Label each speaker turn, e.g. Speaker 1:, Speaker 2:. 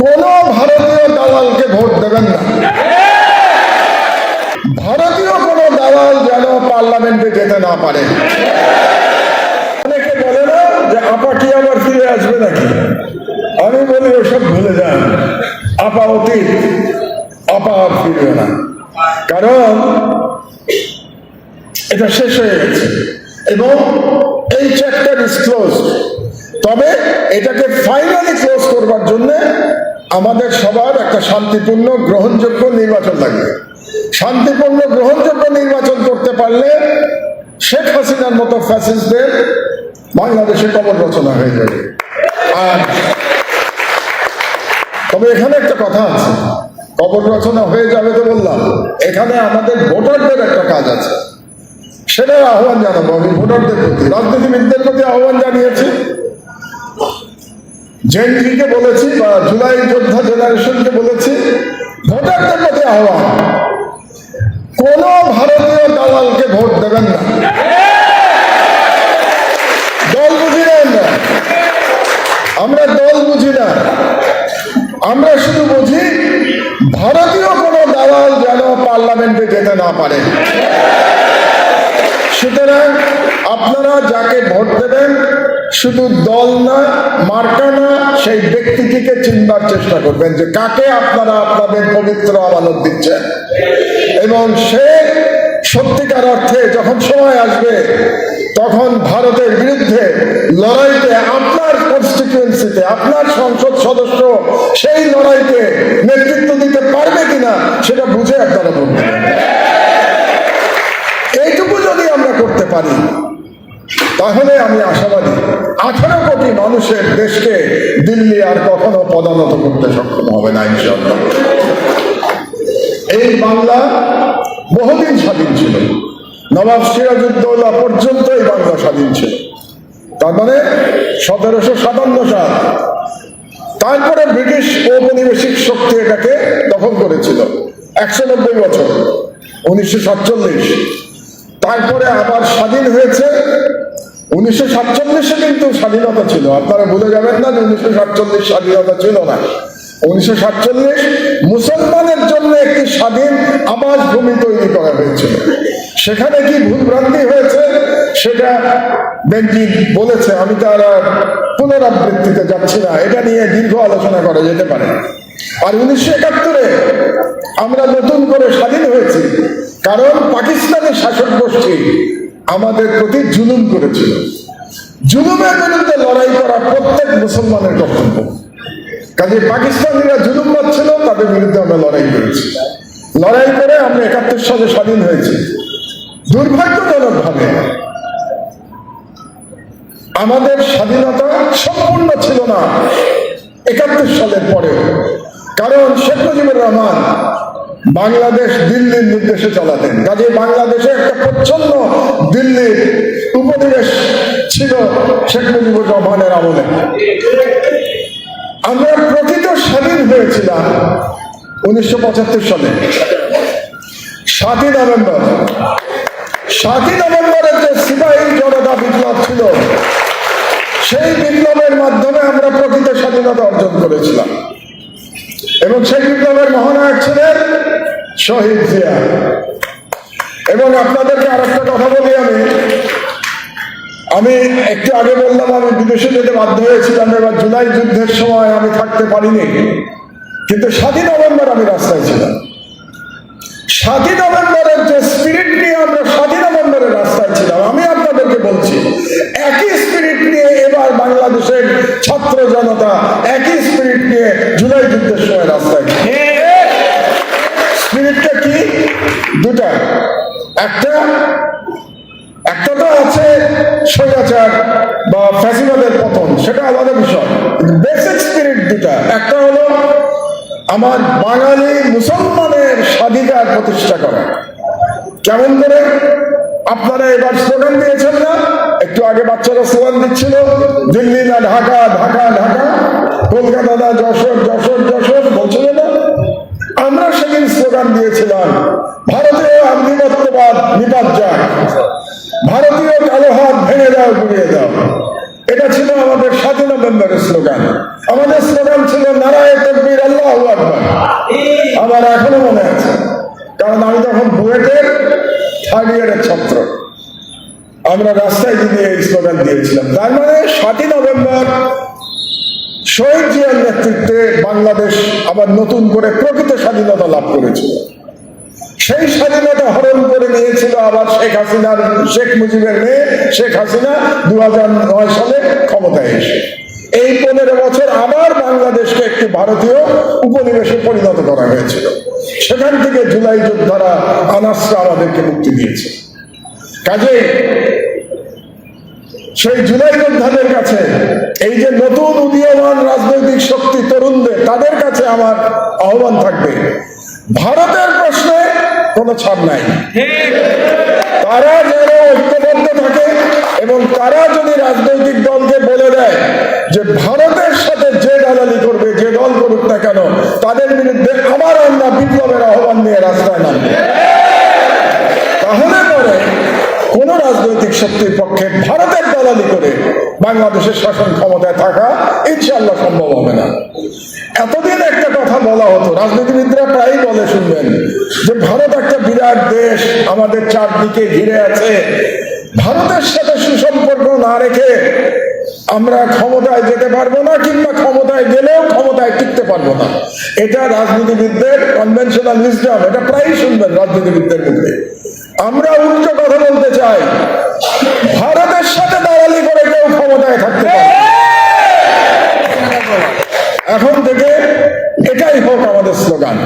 Speaker 1: কোন ভারতীয় দালালকে ভোট দেবেন না। ভারতীয় কোন দালাল যেন পার্লামেন্টে যেতে না পারে। অনেকে বলে না যে আপা কি আবার ফিরে আসবে নাকি? আমি বলি ওসব ভুলে যান। আপা অতীত, আপা আর ফিরবে না। কারণ এটা শেষ হয়ে গেছে। এবং এই চ্যাপ্টার ইজ ক্লোজ তবে এটাকে ফাইনালি করবার জন্য আমাদের সবার একটা শান্তিপূর্ণ, গ্রহণযোগ্য নির্বাচন লাগবে। শান্তিপূর্ণ, গ্রহণযোগ্য নির্বাচন করতে পারলে শেখ হাসিনার মতো ফ্যাসিস্টদের বাংলাদেশে কবর রচনা হয়ে যাবে। আর তবে এখানে একটা কথা আছে, কবর রচনা হয়ে যাবে তো বললাম, এখানে আমাদের ভোটারদের একটা কাজ আছে। সেটাই আহ্বান জানাব আমি ভোটারদের প্রতি। রাজনীতিবিদদের প্রতি আহ্বান জানিয়েছি। জেনজিকে বলেছি বা জুলাই যোদ্ধা জেনারেশনকে বলেছি, ভোটারদের প্রতি আহ্বান। কোন ভারতীয় দালালকে ভোট দেবেন না। দল বুঝি না আমরা। দল বুঝি না। আমরা শুধু বুঝি, ভারতীয় কোন দালাল যেন পার্লামেন্টে যেতে না পারে। সুতরাং আপনারা যাকে ভোট দেবেন শুধু দল না, মার্কা না, সেই ব্যক্তিটিকে চিনবার চেষ্টা করবেন যে কাকে আপনারা আপনাদের পবিত্র আমানত দিচ্ছেন। এবং সে সত্যিকার অর্থে যখন সময় আসবে, তখন ভারতের বিরুদ্ধে লড়াইতে আপনার কনস্টিটিউয়েন্সিতে আপনার সংসদ সদস্য সেই লড়াইতে নেতৃত্ব দিতে পারবে কিনা, সেটা বুঝে আপনারা ভোট এইটুকু যদি আমরা করতে পারি তাহলে আমি আশাবাদী, আঠারো কোটি মানুষের দেশকে দিল্লি আর কখনো পদানত করতে সক্ষম হবে না এই বাংলা বহুদিন স্বাধীন ছিল। নবাব সিরাজউদ্দৌলা পর্যন্ত এই বাংলা স্বাধীন ছিল। তার মানে সতেরোশো সাতান্ন সাল। তারপরে ব্রিটিশ ঔপনিবেশিক শক্তি এটাকে দখল করেছিল একশো নব্বই বছর, উনিশশো সাতচল্লিশ। তারপরে আবার স্বাধীন হয়েছে উনিশশো সাতচল্লিশে কিন্তু স্বাধীনতা ছিল। আপনারা ভুলে যাবেন না যে উনিশশো সাতচল্লিশ স্বাধীনতা ছিল না। উনিশশো সাতচল্লিশ মুসলমানের জন্য একটি স্বাধীন আবাস ভূমি তৈরি করা হয়েছিল। সেখানে কি ভুলভ্রান্তি হয়েছে? সেটা বেঞ্জি বলেছে। আমি তার পুনরাবৃত্তিতে যাচ্ছি না। এটা নিয়ে দীর্ঘ আলোচনা করা যেতে পারে। আর উনিশশো একাত্তরে আমরা নতুন করে স্বাধীন হয়েছি। কারণ পাকিস্তানি শাসক গোষ্ঠী আমাদের প্রতি জুলুম করেছিল। জুলুমের বিরুদ্ধে লড়াই করা প্রত্যেক মুসলমানের কর্তব্য। কাজে পাকিস্তানিরা জুলুম পাচ্ছিল, তাদের বিরুদ্ধে আমরা লড়াই করেছি। লড়াই করে আমরা একাত্তর সালে স্বাধীন হয়েছি। দুর্ভাগ্যজনক ভাবে আমাদের স্বাধীনতা সম্পূর্ণ ছিল না একাত্তর সালের পরে কারণ শেখ মুজিবুর রহমান বাংলাদেশ দিল্লির নির্দেশে চালাতেন। কাজে বাংলাদেশে একটা প্রচ্ছন্ন দিল্লির উপনিবেশ ছিল শেখ মুজিবুর রহমানের আমলে। আমরা প্রকৃত স্বাধীন হয়েছিলাম উনিশশো পঁচাত্তর সালে। সাতই নভেম্বর। সাতই নভেম্বরের যে সিপাহী জনতা বিপ্লব ছিল, সেই বিপ্লবের মাধ্যমে আমরা প্রকৃত স্বাধীনতা অর্জন করেছিলাম। এবং সেই বিপ্লবের মহানায়ক ছিলেন শহীদ জিয়া। এবং আপনাদেরকে আর একটা কথা বলি আমি। আমি একটু আগে বললাম, আমি বিদেশে যেতে বাধ্য হয়েছিলাম, এবার জুলাই যুদ্ধের সময় আমি থাকতে পারিনি। কিন্তু সাতই নভেম্বর আমি রাস্তায় ছিলাম। সাতই নভেম্বরের যে স্পিরিট নিয়ে আমরা সাতই নভেম্বরের রাস্তায় ছিলাম, আমি আপনাদেরকে বলছি, একই স্পিরিট নিয়ে এবার বাংলাদেশের ছাত্র জনতা স্পিরিট নিয়ে জুলাই যুদ্ধের সময় রাস্তায় স্পিরিটটা কি? দুটা। একটা একটা তো আছে স্বৈরাচার বা ফ্যাসিবাদের পতন সেটা আলাদা বিষয়। বেসিক স্পিরিট দুটা। একটা হলো আমার বাঙালি মুসলমানের স্বাধিকার প্রতিষ্ঠা করা। কেমন করে? আপনারা এবার স্লোগান দিয়েছেন না? একটু আগে বাচ্চারা স্লোগান দিচ্ছিল দিল্লি না ঢাকা ঢাকা ঢাকা। কলকাতা যশোর যশোর যশোর বলছিল না? আমরা সেদিন স্লোগান দিয়েছিলাম, ভারতীয় আধিপত্যবাদ নিপাত ভারতীয় কালো ভেঙে দাও ঘুরিয়ে দাও। এটা ছিল আমাদের সাতই স্লোগান। আমাদের স্লোগান ছিল, নারায় তকবির, আল্লাহ আমার এখনও মনে আছে, কারণ আমি তখন বুয়েটের থার্ড ইয়ারের ছাত্র। আমরা রাস্তায় গিয়ে এই স্লোগান দিয়েছিলাম। তার মানে সাতই নভেম্বর শহীদ নেতৃত্বে বাংলাদেশ আবার নতুন করে প্রকৃত স্বাধীনতা লাভ করেছিল সেই স্বাধীনতা হরণ করে নিয়েছিল আবার শেখ হাসিনার, শেখ মুজিবের মেয়ে শেখ হাসিনা দু সালে ক্ষমতায় এসে। এই পনেরো বছর আবার বাংলাদেশকে একটি ভারতীয় উপনিবেশে পরিণত করা হয়েছিল। সেখান থেকে জুলাই যোদ্ধারা আনাসরা আমাদেরকে মুক্তি দিয়েছে। কাজেই সেই জুলাই যোদ্ধাদের কাছে, এই যে নতুন উদীয়মান রাজনৈতিক শক্তি তরুণদের, তাদের কাছে আমার আহ্বান থাকবে। ভারতের প্রশ্নে কোনো ছাড় নাই। তারা যেন ঐক্যবদ্ধ থাকে এবং তারা যদি রাজনৈতিক দলকে রাজনৈতিক শক্তির পক্ষে ভারতের দালালি করে বাংলাদেশের শাসন ক্ষমতায় থাকা ইনশাল্লাহ সম্ভব হবে না। এতদিন একটা কথা বলা হতো, রাজনীতিবিদরা প্রায়ই বলে শুনবেন যে ভারত একটা বিরাট দেশ, আমাদের চারদিকে ঘিরে আছে। ভারতের সাথে সুসম্পর্ক না রেখে আমরা ক্ষমতায় যেতে পারব না কিংবা ক্ষমতায় গেলেও ক্ষমতায় টিকতে পারব না। এটা রাজনীতিবিদদের কনভেনশনাল উইজডম এটা প্রায়ই শুনবেন রাজনীতিবিদদের মধ্যে। আমরা উচ্চ কথা বলতে চাই। ভারতের সাথে দালালি করে কেউ ক্ষমতায় থাকতে এখন থেকে এটাই হোক আমাদের স্লোগান।